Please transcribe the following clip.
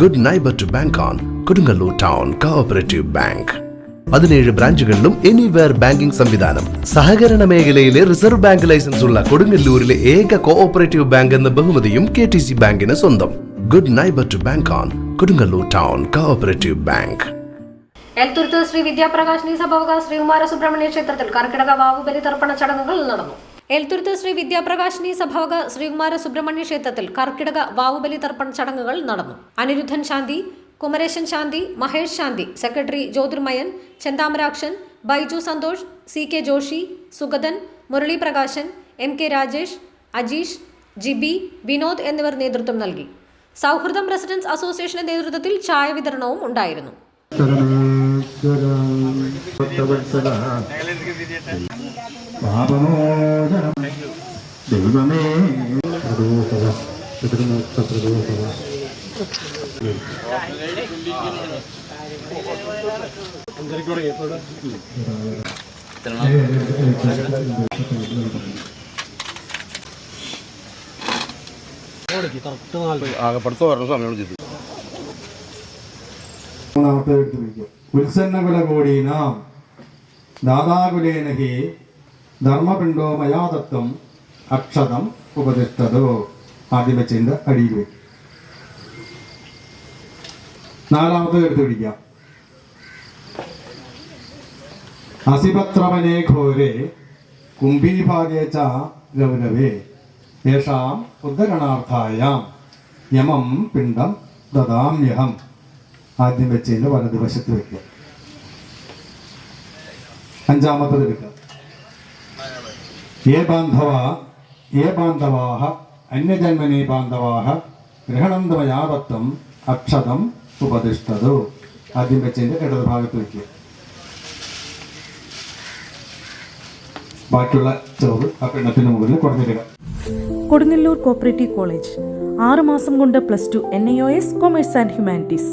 Good neighbour to bank on Kodungallur town cooperative bank പതിനേഴ് ബ്രാഞ്ചുകളിലും anywhere banking സംവിധാനം സഹകരണ മേഖലയിലെ റിസർവ് ബാങ്ക് ലൈസൻസ് ഉള്ള കൊടുങ്ങല്ലൂരിലെ ഏക കോഓപ്പറേറ്റീവ് ബാങ്ക് എന്ന ബഹുമതിയും കെ ടി സി ബാങ്കിന് സ്വന്തം good neighbour to bank on Kodungallur town cooperative bank Elthuruth Shri Vidyaprakash Shri Shrikumara Subrahmanya ക്ഷേത്രത്തിൽ കർക്കിടക വാവുബലി തർപ്പണ ചടങ്ങുകൾ നടന്നു എൽത്തുരുത്ത് ശ്രീ വിദ്യാപ്രകാശിനി സഭാവക ശ്രീകുമാര സുബ്രഹ്മണ്യ ക്ഷേത്രത്തിൽ കർക്കിടക വാവുബലി തർപ്പണ ചടങ്ങുകൾ നടന്നു Aniruddhan Santhi Kumaresan Santhi Mahesh Santhi secretary Jyothirmayan Chenthamarakshan Baiju Santhosh C K Joshi Sugathan Murali Prakashan M K Rajesh Ajeesh Jibi Vinod എന്നിവർ നേതൃത്വം നൽകി സൗഹൃദം റെസിഡൻസ് അസോസിയേഷന്റെ നേതൃത്വത്തിൽ ചായ വിതരണവും ഉണ്ടായിരുന്നു പാപമോചനം ദൈവമേ പ്രദോഷവ പിതൃമോക്ഷ പ്രദോഷവ ആകപ്പെടുത്ത പറഞ്ഞ സമയം ചെയ്തു മൂന്നാമത്തെ എടുത്ത് വിളിക്കും ഉത്സന്ന കുലകോടി നാം ദാതാകുലേനഹി ധർമ്മപിണ്ടോ അക്ഷതം ഉപദിഷ്ടതോ ആദ്യം വെച്ചതിൻ്റെ അടിയിൽ വയ്ക്കും നാലാമത് എടുത്തു പിടിക്കാം അസിപത്രമനെ ഘോരെ കുംഭീഭാഗേച്ച ലൗലവേ യേഷാം ഉദ്ധരണാർത്ഥായാം യമം പിണ്ഡം ദദാമ്യഹം ആദ്യം വെച്ചതിന്റെ വലതുവശത്ത് വയ്ക്കുക അഞ്ചാമത്തത് എടുക്കുക ఏ బాంధవా ఏ బాంధవా అన్యజన్మని బాంధవా ഗ്രഹണന്തമ യാവത്വം അക്ഷതം ഉപദിഷ്ടതു ആദ്യം വെച്ചതിൻ്റെ ഇടത് ഭാഗത്ത് വയ്ക്കുക ബാക്കിയുള്ള ചോറ് ആ പിണ്ണത്തിന് മുകളിൽ കൊടുത്തിടുക കൊടുങ്ങല്ലൂർ കോപ്പറേറ്റീവ് കോളേജ് മാസം കൊണ്ട് plus two N I O S commerce and humanities